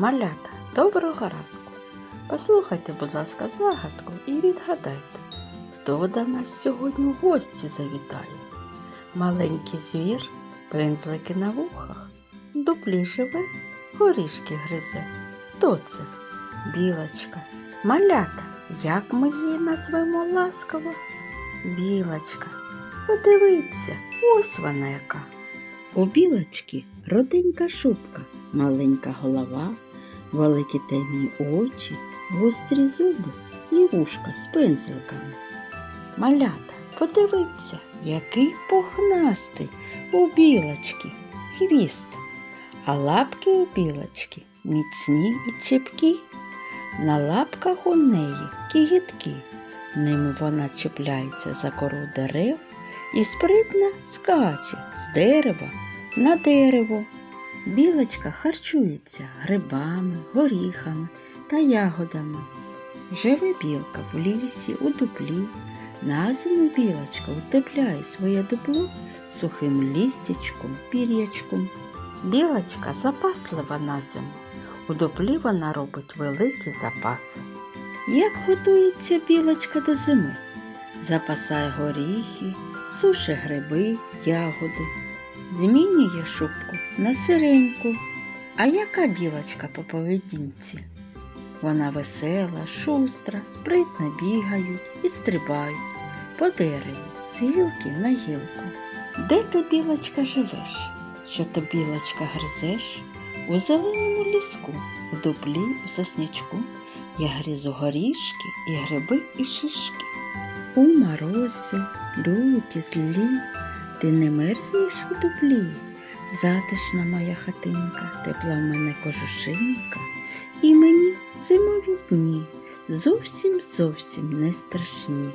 Малята, доброго ранку. Послухайте, будь ласка, загадку і відгадайте, хто до нас сьогодні в гості завітає. Маленький звір, пензлики на вухах, дуплі живе, горішки гризе. Хто це? Білочка. Малята, як ми її назвемо ласково? Білочка. Подивіться, ось вона яка. У білочки роденька шубка, маленька голова, великі темні очі, гострі зуби і вушка з пензликами. Малята, подивіться, який пухнастий у білочки хвіст, а лапки у білочки міцні і чіпкі. На лапках у неї кігітки, ними вона чіпляється за кору дерев і спритно скаче з дерева на дерево. Білочка харчується грибами, горіхами та ягодами. Живе білка в лісі, у дуплі. На зиму білочка утепляє своє дупло сухим лістячком, пір'ячком. Білочка запаслива на зиму. У дуплі вона робить великі запаси. Як готується білочка до зими? Запасає горіхи, суше гриби, ягоди, змінює шубку на сиреньку. А яка білочка по поведінці? Вона весела, шустра, спритно бігають і стрибають по дереву з гілки на гілку. Де ти, білочка, живеш? Що ти, білочка, гризеш? У зеленому ліску, у дуплі, у соснячку я грізу горішки і гриби і шишки. У морозі, люті, злі, ти не мерзнеш у дуплі. Затишна моя хатинка, тепла в мене кожушинка, і мені зимові дні зовсім зовсім не страшні.